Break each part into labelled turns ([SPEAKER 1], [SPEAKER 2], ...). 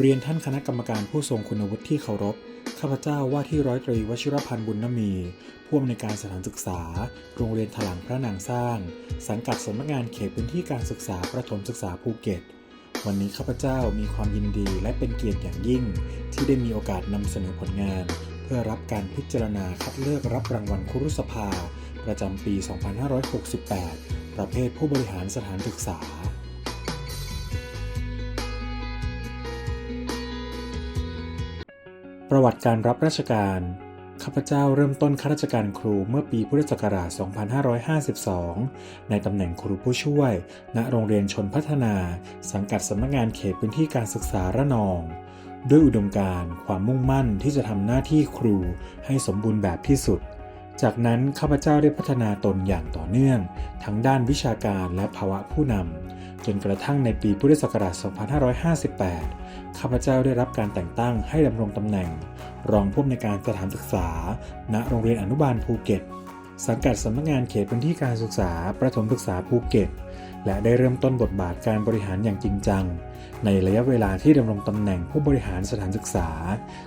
[SPEAKER 1] เรียนท่านคณะกรรมการผู้ทรงคุณวุฒิที่เคารพ ข้าพเจ้าว่าที่ร้อยตรีวชิรพันธ์บุญนมี ผู้อำนวยการสถานศึกษา โรงเรียนถลางพระนางสร้าง สังกัดสำนักงานเขตพื้นที่การศึกษาประถมศึกษาภูเก็ต วันนี้ข้าพเจ้ามีความยินดีและเป็นเกียรติอย่างยิ่ง ที่ได้มีโอกาสนำเสนอผลงาน เพื่อรับการพิจารณาคัดเลือกรับรางวัลครุสภา ประจำปี 2568 ประเภทผู้บริหารสถานศึกษา ประวัติการรับราชการ ข้าพเจ้าเริ่มต้นข้าราชการครูเมื่อปีพุทธศักราช 2552 ในตำแหน่งครูผู้ช่วย ณ โรงเรียนชนพัฒนา สังกัดสำนักงานเขตพื้นที่การศึกษาระนอง ด้วยอุดมการณ์ความมุ่งมั่นที่จะทำหน้าที่ครูให้สมบูรณ์แบบที่สุดจากนั้นข้าพเจ้าได้พัฒนาตนอย่างต่อเนื่อง ทั้งด้านวิชาการและภาวะผู้นำ จนกระทั่งในปีพุทธศักราช 2558 ข้าพเจ้าได้รับการแต่งตั้งให้ดำรงตำแหน่ง รองผู้อำนวยการสถานศึกษา ณ โรงเรียนอนุบาลภูเก็ต สังกัดสำนักงานเขตพื้นที่การศึกษา ประถมศึกษาภูเก็ต และได้เริ่มต้นบทบาทการบริหารอย่างจริงจัง ในระยะเวลาที่ดำรงตำแหน่งผู้บริหารสถานศึกษา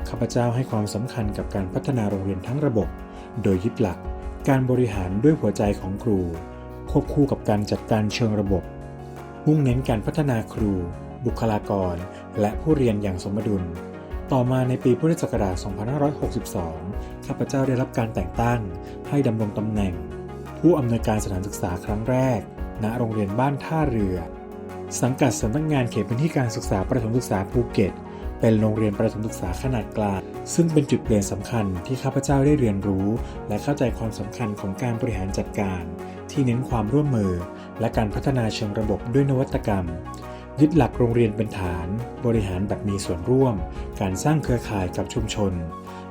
[SPEAKER 1] ข้าพเจ้าให้ความสำคัญกับการพัฒนาโรงเรียนทั้งระบบ โดยยึดหลัก การบริหารด้วยหัวใจของครู ควบคู่กับการจัดการเชิงระบบ มุ่งเน้นการพัฒนาครู บุคลากร และผู้เรียนอย่างสมดุล ต่อมาในปีพุทธศักราช 2562 ข้าพเจ้าได้รับการแต่งตั้ง ให้ดำรงตำแหน่ง ผู้อำนวยการสถานศึกษาครั้งแรก ณ โรงเรียนบ้านท่าเรือ สังกัดสำนักงานเขตพื้นที่การศึกษาประถมศึกษาภูเก็ต เป็นโรงเรียนประถมศึกษาขนาดกลาง ซึ่งเป็นจุดเปลี่ยนสำคัญที่ข้าพเจ้าได้เรียนรู้ และเข้าใจความสำคัญของการบริหารจัดการ ที่เน้นความร่วมมือ และการพัฒนาเชิงระบบด้วยนวัตกรรม ยึดหลักโรงเรียนเป็นฐาน บริหารแบบมีส่วนร่วม การสร้างเครือข่ายกับชุมชน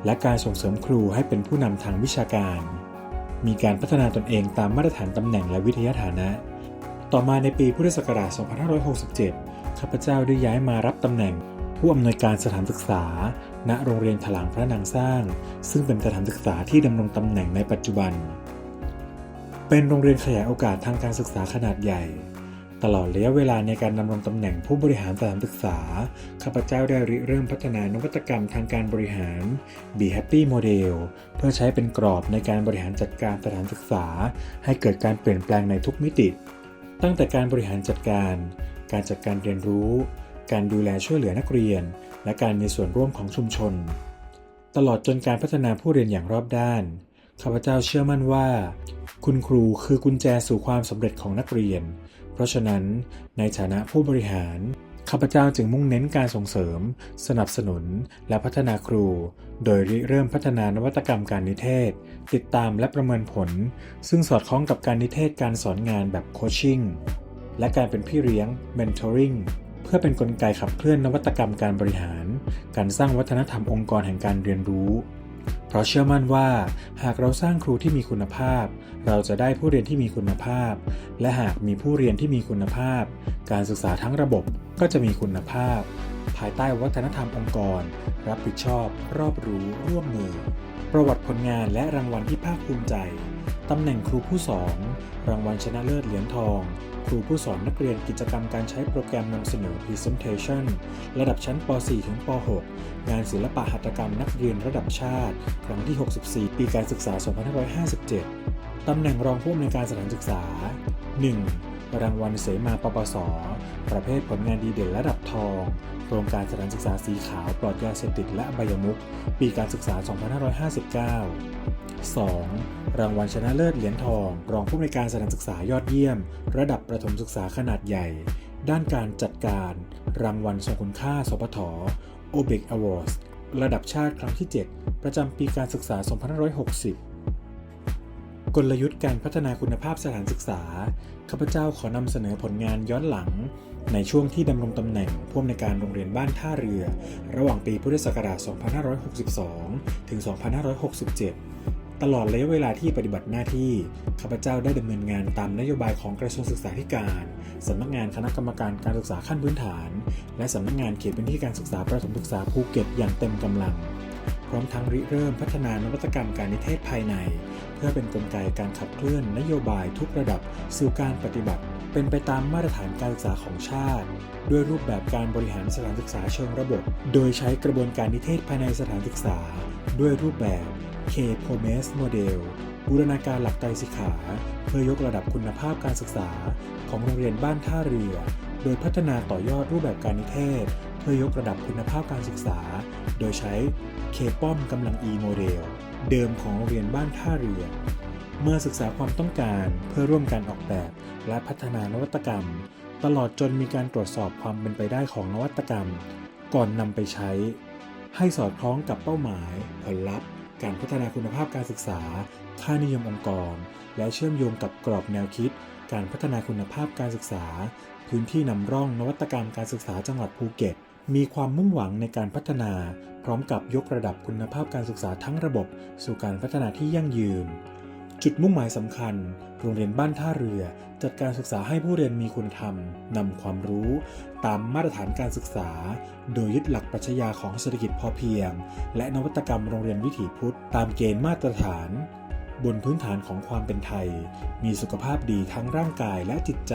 [SPEAKER 1] และการส่งเสริมครูให้เป็นผู้นำทางวิชาการ มีการพัฒนาตนเองตามมาตรฐานตำแหน่งและวิทยาฐานะ ต่อมาในปีพุทธศักราช 2567 ข้าพเจ้าได้ย้ายมารับตำแหน่งผู้อำนวยการสถานศึกษา ณ โรงเรียนถลางพระนางสร้าง ซึ่งเป็นสถานศึกษาที่ดำรงตำแหน่งในปัจจุบัน เป็นโรงเรียนขยายโอกาสทางการศึกษาขนาดใหญ่ ตลอดระยะเวลาในการดำรงตำแหน่งผู้บริหารสถานศึกษา ข้าพเจ้าได้ริเริ่มพัฒนานวัตกรรมทางการบริหาร Be Happy Model เพื่อใช้เป็นกรอบในการบริหารจัดการสถานศึกษา ให้เกิดการเปลี่ยนแปลงในทุกมิติ ตั้งแต่การบริหารจัดการ การจัดการเรียนรู้ การดูแลช่วยเหลือนักเรียน และการมีส่วนร่วมของชุมชน ตลอดจนการพัฒนาผู้เรียนอย่างรอบด้าน ข้าพเจ้าเชื่อมั่นว่า คุณครูคือกุญแจสู่ความสำเร็จของนักเรียน เพราะฉะนั้นในฐานะผู้บริหาร ข้าพเจ้าจึงมุ่งเน้นการส่งเสริม สนับสนุน และพัฒนาครู โดยริเริ่มพัฒนานวัตกรรมการนิเทศ ติดตามและประเมินผล ซึ่งสอดคล้องกับการนิเทศการสอนงานแบบโคชชิ่งและการเป็นพี่เลี้ยง mentoring เพื่อเป็นนกลไกขับเคลื่อนนวัตกรรมการบริหาร การสร้างวัฒนธรรมองค์กรแห่งการเรียนรู้ ราะเชื่อมั่นว่าหากเราสร้างครูที่มีคุณภาพ เราจะได้ผู้เรียนที่มีคุณภาพ และหากมีผู้เรียนที่มีคุณภาพ การศึกษาทั้งระบบก็จะมีคุณภาพ ภายใต้วัฒนธรรมองค์กร รับผิดชอบ รอบรู้ร่วมมือ ประวัติผลงานและรางวัลที่ภาคภูมิใจ ตำแหน่งครูผู้สอน รางวัลชนะเลิศเหรียญทอง ครูผู้สอนนักเรียนกิจกรรมการใช้โปรแกรมนำเสนอ Presentation ระดับชั้นป .4 ถึงป .6 งานศิลปะหัตถกรรมนักเรียนระดับชาติ ครั้งที่ 64 ปีการศึกษา 2557 ตำแหน่งรองผู้อำนวยการสถานศึกษา 1. รางวัลเสมาปปส ประเภทผลงานดีเด่นระดับทอง โครงการสถานศึกษาสีขาวปลอดยาเสพติดและอบายมุขปีการศึกษา 2559 2. รางวัลชนะเลิศเหรียญทอง รองผู้อำนวยการสถานศึกษายอดเยี่ยม ระดับประถมศึกษาขนาดใหญ่ ด้านการจัดการ รางวัลทรงคุณค่าสปท o b e c Awards ระดับชาติครั้งที่ 7 ประจำปีการศึกษา 2560 กลยุทธ์การพัฒนาคุณภาพสถานศึกษา ข้าพเจ้าขอนำเสนอผลงานย้อนหลัง ในช่วงที่ดำรงตำแหน่งผู้อำนวยการโรงเรียนบ้านท่าเรือ ระหว่างปีพุทธศักราช 2562 ถึง 2567 ตลอดระยะเวลาที่ปฏิบัติหน้าที่ ข้าพเจ้าได้ดำเนินงานตามนโยบายของกระทรวงศึกษาธิการสำนักงานคณะกรรมการการศึกษาขั้นพื้นฐาน และสำนักงานเขตพื้นที่การศึกษาประถมศึกษาภูเก็ตอย่างเต็มกำลัง พร้อมทั้งริเริ่มพัฒนานวัตกรรมการนิเทศภายใน เพื่อเป็นนกลไกการขับเคลื่อนนโยบายทุกระดับสู่การปฏิบัติ เป็นไปตามมาตรฐานการศึกษาของชาติ ด้วยรูปแบบการบริหารสถานศึกษาเชิงระบบ โดยใช้กระบวนการนิเทศภายในสถานศึกษา ด้วยรูปแบบ K-PROMES Model บูรณาการหลักไตรสิกขา เพื่อยกระดับคุณภาพการศึกษา ของโรงเรียนบ้านท่าเรือ โดยพัฒนาต่อยอดรูปแบบการนิเทศ พื่อยกระดับคุณภาพการศึกษา โดยใช้ K-POM กำลัง E โมเดลเดิมของโรงเรียนบ้านท่าเรือ เมื่อศึกษาความต้องการเพื่อร่วมกันออกแบบ และพัฒนานวัตกรรม ตลอดจนมีการตรวจสอบความเป็นไปได้ของนวัตกรรม ก่อนนำไปใช้ ให้สอดคล้องกับเป้าหมาย ผลลัพธ์ การพัฒนาคุณภาพการศึกษา ค่านิยมองค์กร และเชื่อมโยงกับกรอบแนวคิด การพัฒนาคุณภาพการศึกษา พื้นที่นำร่องนวัตกรรมการศึกษาจังหวัดภูเก็ต มีความมุ่งหวังในการพัฒนา พร้อมกับยกระดับคุณภาพการศึกษาทั้งระบบ สู่การพัฒนาที่ยั่งยืน จุดมุ่งหมายสำคัญ โรงเรียนบ้านท่าเรือ จัดการศึกษาให้ผู้เรียนมีคุณธรรมนำความรู้ ตามมาตรฐานการศึกษา โดยยึดหลักปรัชญาของเศรษฐกิจพอเพียง และนวัตกรรมโรงเรียนวิถีพุทธ ตามเกณฑ์มาตรฐานบนพื้นฐานของความเป็นไทย มีสุขภาพดีทั้งร่างกายและจิตใจ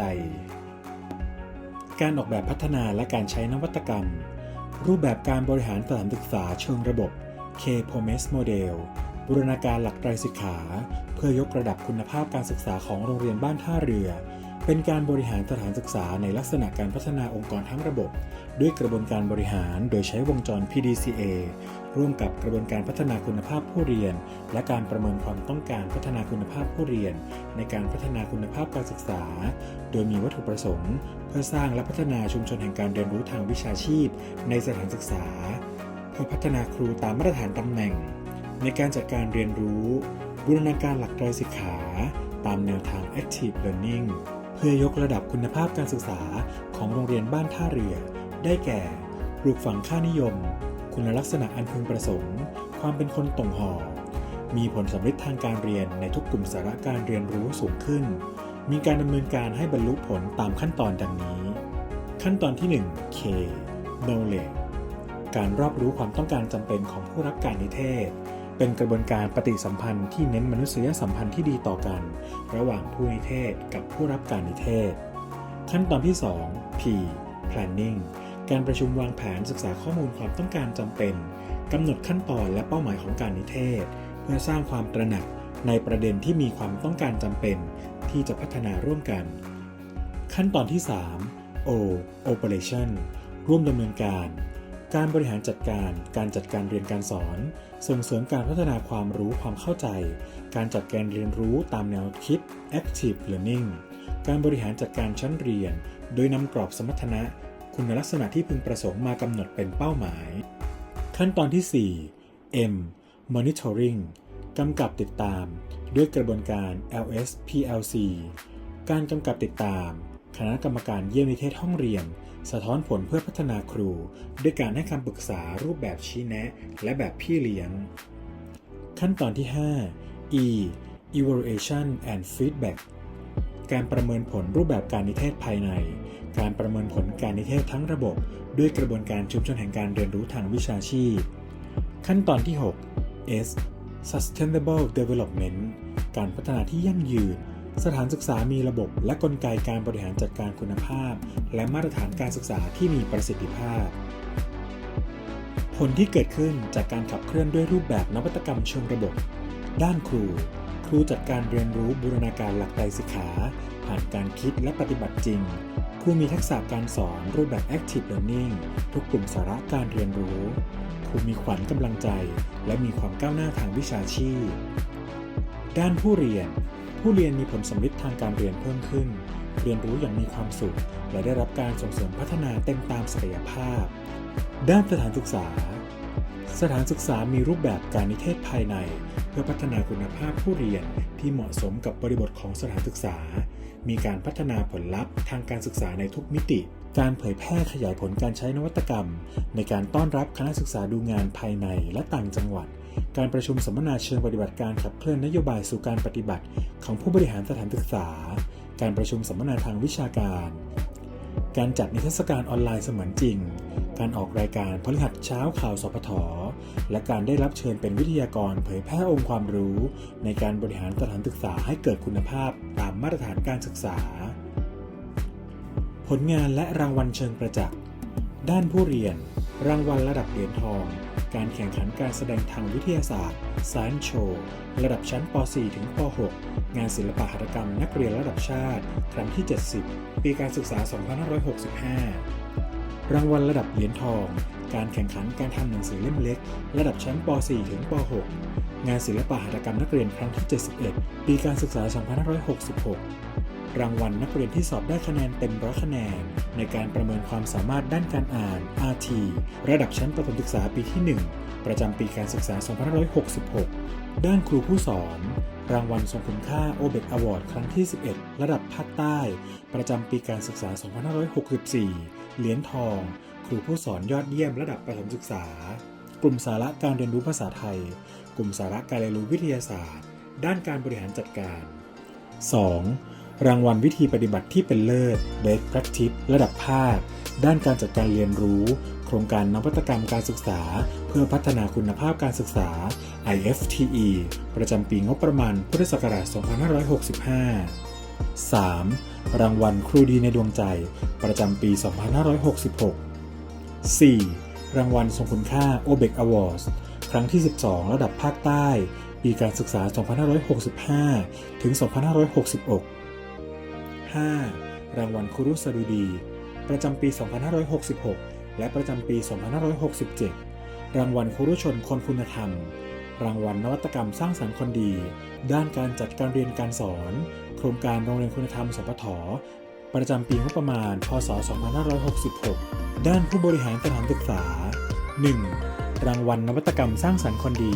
[SPEAKER 1] การออกแบบพัฒนาและการใช้นวัตกรรม รูปแบบการบริหารสถานศึกษาเชิงระบบ K-PROMES Model บูรณาการหลักไตรสิกขา เพื่อยกระดับคุณภาพการศึกษาของโรงเรียนบ้านท่าเรือ เป็นการบริหารสถานศึกษาในลักษณะการพัฒนาองค์กรทั้งระบบ ด้วยกระบวนการบริหารโดยใช้วงจร PDCA ร่วมกับกระบวนการพัฒนาคุณภาพผู้เรียน และการประเมินความต้องการพัฒนาคุณภาพผู้เรียน ในการพัฒนาคุณภาพการศึกษา โดยมีวัตถุประสงค์ เพื่อสร้างและพัฒนาชุมชนแห่งการเรียนรู้ทางวิชาชีพ ในสถานศึกษา เพื่อพัฒนาครูตามมาตรฐานตำแหน่ง ในการจัดการเรียนรู้ บูรณาการหลักไตรสิกขา ตามแนวทาง Active Learning เพื่อยกระดับคุณภาพการศึกษาของโรงเรียนบ้านท่าเรือ ได้แก่ ปลูกฝังค่านิยม คุณลักษณะอันพึงประสงค์ ความเป็นคนต่งห่อมีผลสำลิดทางการเรียนในทุกกลุ่มสาระการเรียนรู้สูงขึ้น มีการดำเนินการให้บรรลุผลตามขั้นตอนดังนี้ ขั้นตอนที่ 1 K Knowledge การรอบรู้ความต้องการจำเป็นของผู้รับการนิเทศ เป็นกระบวนการปฏิสัมพันธ์ที่เน้นมนุษยสัมพันธ์ที่ดีต่อกัน ระหว่างผู้นิเทศกับผู้รับการนิเทศ ขั้นตอนที่ 2 P Planning การประชุมวางแผนศึกษาข้อมูลความต้องการจำเป็นกำหนดขั้นตอนและเป้าหมายของการนิเทศ เพื่อสร้างความตระหนักในประเด็นที่มีความต้องการจำเป็น ที่จะพัฒนาร่วมกัน ขั้นตอนที่ 3 O Operation ร่วมดำเนินการ การบริหารจัดการ การจัดการเรียนการสอน ส่งเสริมการพัฒนาความรู้ความเข้าใจ การจัดการเรียนรู้ตามแนวคิด Active Learning การบริหารจัดการชั้นเรียน โดยนำกรอบสมรรถนะ คุณลักษณะที่พึงประสงค์มากำหนดเป็นเป้าหมาย ขั้นตอนที่ 4 M Monitoring กำกับติดตาม ด้วยกระบวนการ LSPLC การกำกับติดตาม คณะกรรมการเยี่ยมนิเทศห้องเรียน สะท้อนผลเพื่อพัฒนาครู ด้วยการให้คำปรึกษารูปแบบชี้แนะ และแบบพี่เลี้ยง ขั้นตอนที่ 5 E Evaluation and Feedback การประเมินผลรูปแบบการนิเทศภายใน การประเมินผลการนิเทศทั้งระบบ ด้วยกระบวนการชุมชนแห่งการเรียนรู้ทางวิชาชีพ ขั้นตอนที่ 6 S Sustainable Development การพัฒนาที่ยั่งยืน สถานศึกษามีระบบ และกลไกการบริหารจัดการคุณภาพ และมาตรฐานการศึกษาที่มีประสิทธิภาพ ผลที่เกิดขึ้นจากการขับเคลื่อนด้วยรูปแบบนวัตกรรมเชิงระบบ ด้านครู รูจัดการเรียนรู้บูรณาการหลักไตรสิกขา ผ่านการคิดและปฏิบัติจริง ครูมีทักษะการสอนรูปแบบ Active Learning ทุกกลุ่มสาระการเรียนรู้ ครูมีขวัญกำลังใจ และมีความก้าวหน้าทางวิชาชีพ ด้านผู้เรียน ผู้เรียนมีผลสำลิดทางการเรียนเพิ่มขึ้น เรียนรู้อย่างมีความสุข และได้รับการส่งเสริมพัฒนาเต็มตามศักยภาพ ด้านสถานศึกษา สถานศึกษามีรูปแบบการนิเทศภายใน เพื่อพัฒนาคุณภาพผู้เรียนที่เหมาะสมกับบริบทของสถานศึกษา มีการพัฒนาผลลัพธ์ทางการศึกษาในทุกมิติ การเผยแพร่ขยายผลการใช้นวัตกรรม ในการต้อนรับคณะศึกษาดูงานภายในและต่างจังหวัด การประชุมสัมมนาเชิงปฏิบัติการขับเคลื่อนนโยบายสู่การปฏิบัติ ของผู้บริหารสถานศึกษา การประชุมสัมมนาทางวิชาการ การจัดนิทรรศการออนไลน์เสมือนจริง การออกรายการพฤหัสเช้าข่าวสพท และการได้รับเชิญเป็นวิทยากรเผยแพร่องค์ความรู้ ในการบริหารสถานศึกษาให้เกิดคุณภาพตามมาตรฐานการศึกษา ผลงานและรางวัลเชิงประจักษ์ ด้านผู้เรียน รางวัลระดับเหรียญทอง การแข่งขันการแสดงทางวิทยาศาสตร์ Science Show ระดับชั้นป .4 ถึงป .6 งานศิลปะหัตถกรรมนักเรียนระดับชาติ ครั้งที่ 70 ปีการศึกษา 2565 รางวัลระดับเหรียญทอง การแข่งขันการทำหนังสือเล่มเล็ก ระดับชั้นป .4 ถึงป .6 งานศิลปะหัตถกรรมนักเรียนครั้งที่ 71 ปีการศึกษา 2566 รางวัลนักเรียนที่สอบได้คะแนนเต็มร้อยคะแนน ในการประเมินความสามารถด้านการอ่าน RT ระดับชั้นประถมศึกษาปีที่ 1 ประจำปีการศึกษา 2566 ด้านครูผู้สอนรางวัลทรงคุณค่า o b e c Award ครั้งที่ 11 ระดับภาคใต้ ประจำปีการศึกษา 2564 เหรียญทอง ครูผู้สอนยอดเยี่ยมระดับประถมศึกษา กลุ่มสาระการเรียนรู้ภาษาไทย กลุ่มสาระการเรียนรู้วิทยาศาสตร์ ด้านการบริหารจัดการ 2. รางวัลวิธีปฏิบัติที่เป็นเลิศ Best Practice ระดับภาค ด้านการจัดการเรียนรู้ โครงการนวัตกรรมการศึกษา เพื่อพัฒนาคุณภาพการศึกษา IFTE ประจำปีงบประมาณพุทธศักราช 2565 3. รางวัลครูดีในดวงใจประจำปี 2566 4. รางวัลทรงคุณค่า o b e c Awards ครั้งที่ 12 ระดับภาคใต้ ปีการศึกษา 2565 ถึง 2566 5. รางวัลครูรุสดุดี ประจำปี 2566 และประจำปี 2567 รางวัลครูรุชนคนคุณธรรม รางวัลนวัตกรรมสร้างสรรค์คนดี ด้านการจัดการเรียนการสอน ครงการโรงเรียนคุณธรรมสปทประจำปีงบประมาณ พศ 2566 ด้านผู้บริหารสถานศึกษา 1. รางวัลนวัตกรรมสร้างสรรค์คนดี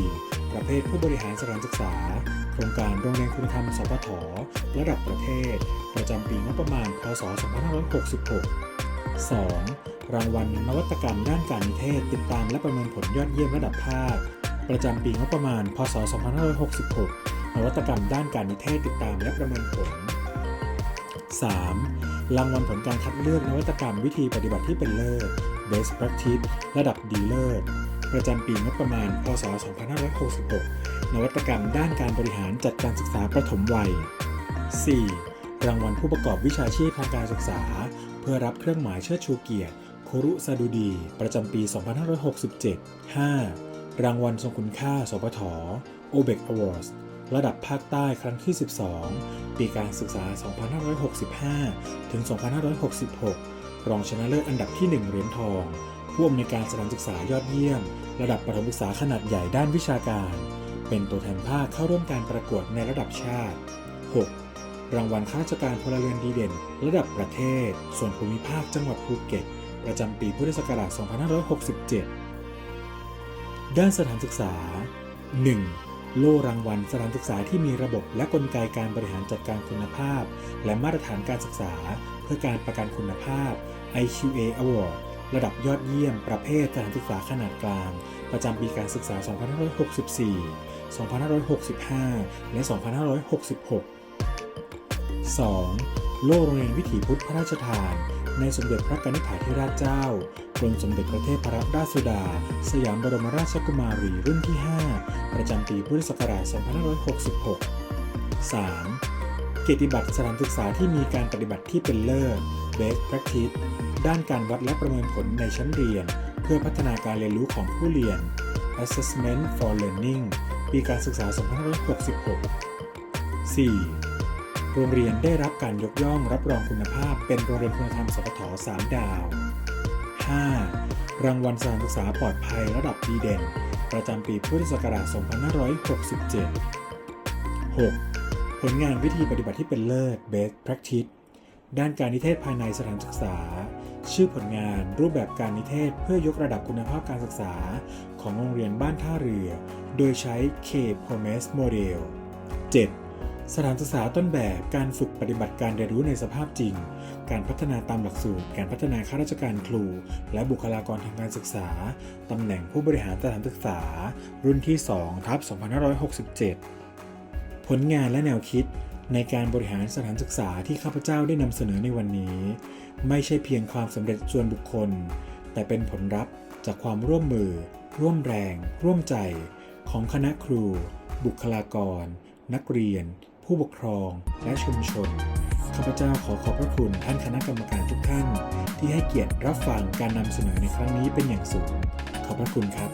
[SPEAKER 1] ประเภทผู้บริหารสถานศึกษา โครงการโรงเรียนคุณธรรมสปทระดับประเทศ ประจำปีงบประมาณ พศ 2566 2. รางวัลนวัตกรรมด้านการนิเทศ ติดตามและประเมินผลยอดเยี่ยมระดับภาค ประจำปีงบประมาณ พศ 2566 นวัตกรรมด้านการนิเทศติดตามและประเมินผล 3. รางวัลผลการคัดเลือกนวัตกรรมวิธีปฏิบัติที่เป็นเลิศ Best Practice ระดับดีเลิศประจำปีงบประมาณ พศ 2566 นวัตกรรมด้านการบริหารจัดการศึกษาประถมวัย 4. รางวัลผู้ประกอบวิชาชีพทางการศึกษา เพื่อรับเครื่องหมายเชิดชูเกียรติครุสดุดี ประจำปี 2567 5. รางวัลทรงคุณค่า สปท o b e c Awards ระดับภาคใต้ครั้งที่ 12 ปีการศึกษา 2565 ถึง 2566 รองชนะเลิศอันดับที่ 1 เหรียญทอง ผู้อำนวยการสถานศึกษายอดเยี่ยม ระดับประถมศึกษาขนาดใหญ่ด้านวิชาการ เป็นตัวแทนภาคเข้าร่วมการประกวดในระดับชาติ 6. รางวัลข้าราชการพลเรือนดีเด่น ระดับประเทศ ส่วนภูมิภาคจังหวัดภูเก็ต ประจำปีพุทธศักราช 2567 ด้านสถานศึกษา 1. โล่รางวัลสถานศึกษาที่มีระบบและกลไกการบริหารจัดการคุณภาพ และมาตรฐานการศึกษา เพื่อการประกันคุณภาพ IQA Award ระดับยอดเยี่ยมประเภทสถานศึกษาขนาดกลาง ประจำปีการศึกษา 2564 2565 และ 2566 2. โล่โรงเรียนวิถีพุทธพระราชทาน ในสมเด็จพระกนิษฐาธิราชเจ้า กรมสมเด็จพระเทพรัตนราชสุดา สยามบรมราชกุมารีรุ่นที่ 5 ประจำปีพุทธศักราช 2566 3. เกียรติบัตรสถานศึกษาที่มีการปฏิบัติที่เป็นเลิศ Best Practice ด้านการวัดและประเมินผลในชั้นเรียน เพื่อพัฒนาการเรียนรู้ของผู้เรียน Assessment for Learning ปีการศึกษา 2566 4. โรงเรียนได้รับการยกย่องรับรองคุณภาพเป็นโรงเรียนคุณธรรมสปท3ดาว 5. รางวัลสถานศึกษาปลอดภัยระดับดีเด่น ประจำปีพุทธศักราช 2567 6. ผลงานวิธีปฏิบัติที่เป็นเลิศ Best Practice ด้านการนิเทศภายในสถานศึกษา ชื่อผลงานรูปแบบการนิเทศเพื่อยกระดับคุณภาพการศึกษา ของโรงเรียนบ้านท่าเรือ โดยใช้ K Promes Model 7. สถานศึกษาต้นแบบการฝึกปฏิบัติการเรียนรู้ในสภาพจริง การพัฒนาตามหลักสูตร การพัฒนาข้าราชการครู และบุคลากรทางการศึกษา ตำแหน่งผู้บริหารสถานศึกษา รุ่นที่2ทับ2567 ผลงานและแนวคิดในการบริหารสถานศึกษาที่ข้าพเจ้าได้นำเสนอในวันนี้ ไม่ใช่เพียงความสำเร็จส่วนบุคคล แต่เป็นผลลัพธ์จากความร่วมมือ ร่วมแรง ร่วมใจ ของคณะครู บุคลากร นักเรียน ผู้ปกครองและชุมชน ข้าพเจ้าขอขอบพระคุณท่านคณะกรรมการทุกท่าน ที่ให้เกียรติรับฟังการนำเสนอในครั้งนี้เป็นอย่างสูง ขอบพระคุณครับ